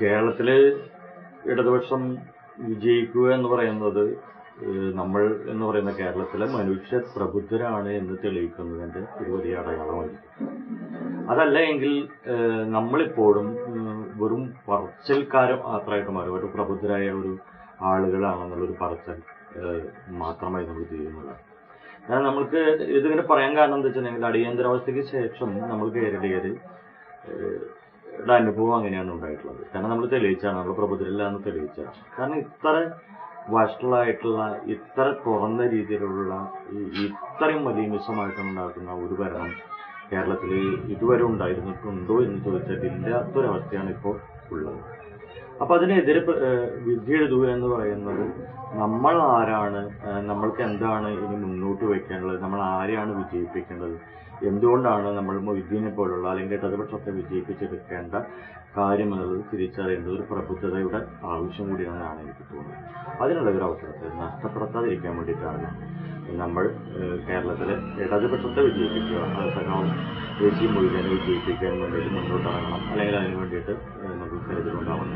കേരളത്തിൽ ഇടതുപക്ഷം വിജയിക്കുക എന്ന് പറയുന്നത് നമ്മൾ എന്ന് പറയുന്ന കേരളത്തിലെ മനുഷ്യ പ്രബുദ്ധരാണ് എന്ന് തെളിയിക്കുന്നതിന്റെ ഒരു വലിയ അടയാളമാണ്. അതല്ല എങ്കിൽ നമ്മളിപ്പോഴും വെറും പറച്ചിൽക്കാരും മാത്രമായിട്ട് മാറും. ഒരു പ്രബുദ്ധരായ ഒരു ആളുകളാണെന്നുള്ളൊരു പറച്ചൽ മാത്രമായി നമുക്ക് ചെയ്യുന്നത് കാരണം നമ്മൾക്ക് ഇതിങ്ങനെ പറയാൻ കാരണം എന്താ വെച്ചിട്ടുണ്ടെങ്കിൽ അടിയന്തരാവസ്ഥയ്ക്ക് ശേഷം നമ്മൾ കേരളീയർ യുടെ അനുഭവം അങ്ങനെയാണ് ഉണ്ടായിട്ടുള്ളത്. കാരണം നമ്മൾ തെളിയിച്ചാണ് നമ്മൾ പ്രബുദ്ധരില്ല എന്ന് തെളിയിച്ചാണ്. കാരണം ഇത്ര വഷളായിട്ടുള്ള ഇത്ര തുറന്ന രീതിയിലുള്ള ഈ- ഇത്രയും വലിയ മലീമിസമായിട്ടുണ്ടാക്കുന്ന ഒരു ഭരണം കേരളത്തിൽ ഇതുവരെ ഉണ്ടായിരുന്നിട്ടുണ്ടോ എന്ന് ചോദിച്ചാൽ ഇല്ലാത്തൊരവസ്ഥയാണ് ഇപ്പോൾ ഉള്ളത്. അപ്പൊ അതിനെതിരെ ഏഹ് എഴുതുക എന്ന് പറയുന്നത് നമ്മൾ ആരാണ് നമ്മൾക്ക് എന്താണ് ഇനി മുന്നോട്ട് വയ്ക്കേണ്ടത് നമ്മൾ ആരെയാണ് വിജയിപ്പിക്കേണ്ടത് എന്തുകൊണ്ടാണ് നമ്മൾ മൊയ്തീനെ പോലുള്ള അല്ലെങ്കിൽ ഇടതുപക്ഷത്തെ വിജയിപ്പിച്ചെടുക്കേണ്ട കാര്യം എന്നുള്ളത് തിരിച്ചറിയേണ്ടത് ഒരു പ്രബുദ്ധതയുടെ ആവശ്യം കൂടിയാണെന്നാണ് എനിക്ക് തോന്നുന്നത്. അതിനുള്ള ഒരു അവസരത്തെ നഷ്ടപ്പെടുത്താതിരിക്കാൻ വേണ്ടിയിട്ടാണ് നമ്മൾ കേരളത്തിലെ ഇടതുപക്ഷത്തെ വിജയിപ്പിക്കുക. അത് സഖാവും ദേശീയ മൊയ്തീനെ വിജയിപ്പിക്കാൻ വേണ്ടിയിട്ട് മുന്നോട്ടിറങ്ങണം അല്ലെങ്കിൽ അതിന് വേണ്ടിയിട്ട് നമുക്ക് കരുതലുണ്ടാവണം